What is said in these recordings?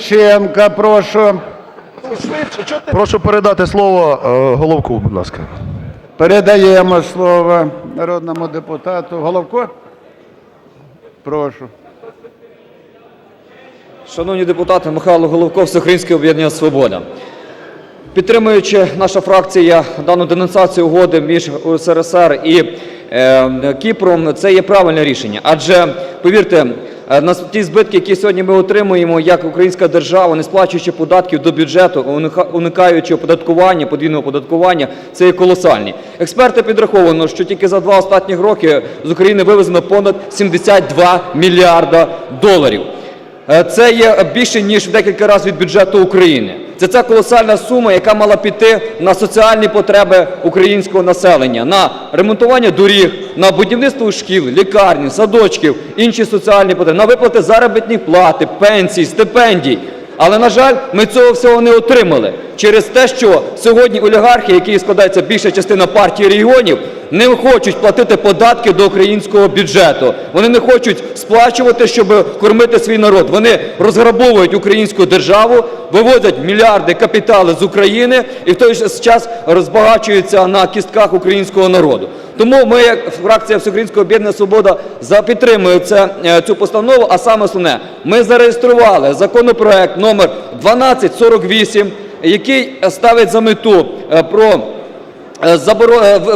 Шевченка, прошу. Прошу передати слово е, Головку, будь ласка. Передаємо слово народному депутату. Головко? Прошу. Шановні депутати, Михайло Головко, Всеукраїнське об'єднання Свобода. Підтримуючи наша фракція дану денонсацію угоди між УСРСР і е, Кіпром, це є правильне рішення. Адже, повірте, ті збитки, які сьогодні ми отримуємо як українська держава, не сплачуючи податків до бюджету, уника- уникаючи оподаткування, подвійного оподаткування, це є колосальні. Експерти підраховано, що тільки за два останніх роки з України вивезено понад 72 мільярда доларів. Е, Це є більше ніж в декілька разів від бюджету України. Це ця колосальна сума, яка мала піти на соціальні потреби українського населення, на ремонтування доріг, на будівництво шкіл, лікарні, садочків, інші соціальні потреби, на виплати заробітних плати, пенсій, стипендій. Але, на жаль, ми цього всього не отримали через те, що сьогодні олігархи, які складаються більша частина партії регіонів, не хочуть платити податки до українського бюджету. Вони не хочуть сплачувати, щоб кормити свій народ. Вони розграбовують українську державу, вивозять мільярди капітали з України і в той же час розбагачуються на кістках українського народу. Тому ми, як фракція Всеукраїнського об'єднання Свобода, підтримуємо це, е, цю постанову. А саме основне, ми зареєстрували законопроект номер 1248, який ставить за мету е, про е, заборо- е, в-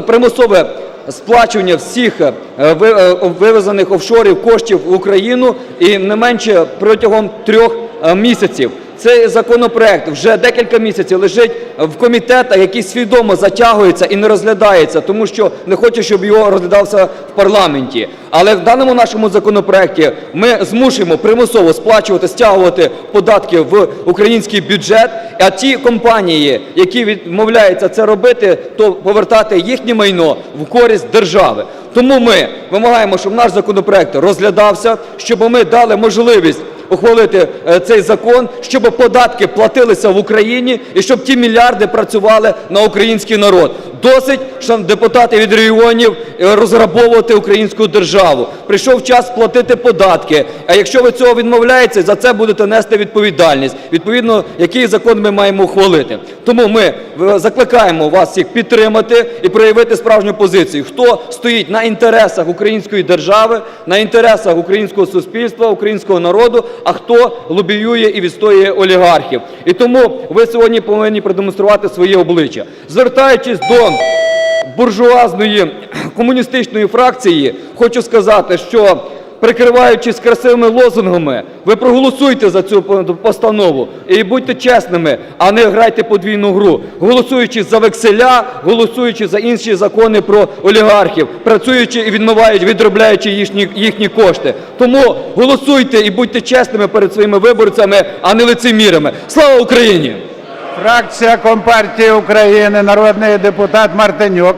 примусове сплачування всіх е, е, вивезених офшорів коштів в Україну і не менше протягом трьох е, місяців. Цей законопроект вже декілька місяців лежить в комітетах, які свідомо затягуються і не розглядаються, тому що не хочуть, щоб його розглядався в парламенті. Але в даному нашому законопроекті ми змушуємо примусово сплачувати, стягувати податки в український бюджет. А ті компанії, які відмовляються це робити, то повертати їхнє майно в користь держави. Тому ми вимагаємо, щоб наш законопроект розглядався, щоб ми дали можливість ухвалити е, цей закон, щоб податки платилися в Україні і щоб ті мільярди працювали на український народ. Досить, що депутати від регіонів е, розграбовувати українську державу. Прийшов час платити податки. А якщо ви цього відмовляєтеся, за це будете нести відповідальність. Відповідно, який закон ми маємо ухвалити. Тому ми е, закликаємо вас всіх підтримати і проявити справжню позицію. Хто стоїть на інтересах української держави, на інтересах українського суспільства, українського народу, а хто лобіює і відстоює олігархів. І тому ви сьогодні повинні продемонструвати своє обличчя. Звертаючись до буржуазної комуністичної фракції, хочу сказати, що прикриваючись красивими лозунгами, ви проголосуйте за цю постанову і будьте чесними, а не грайте подвійну гру, голосуючи за векселя, голосуючи за інші закони про олігархів, працюючи і відмиваючи, відробляючи їхні, їхні кошти. Тому голосуйте і будьте чесними перед своїми виборцями, а не лицемірами. Слава Україні! Фракція Компартії України, народний депутат Мартинюк.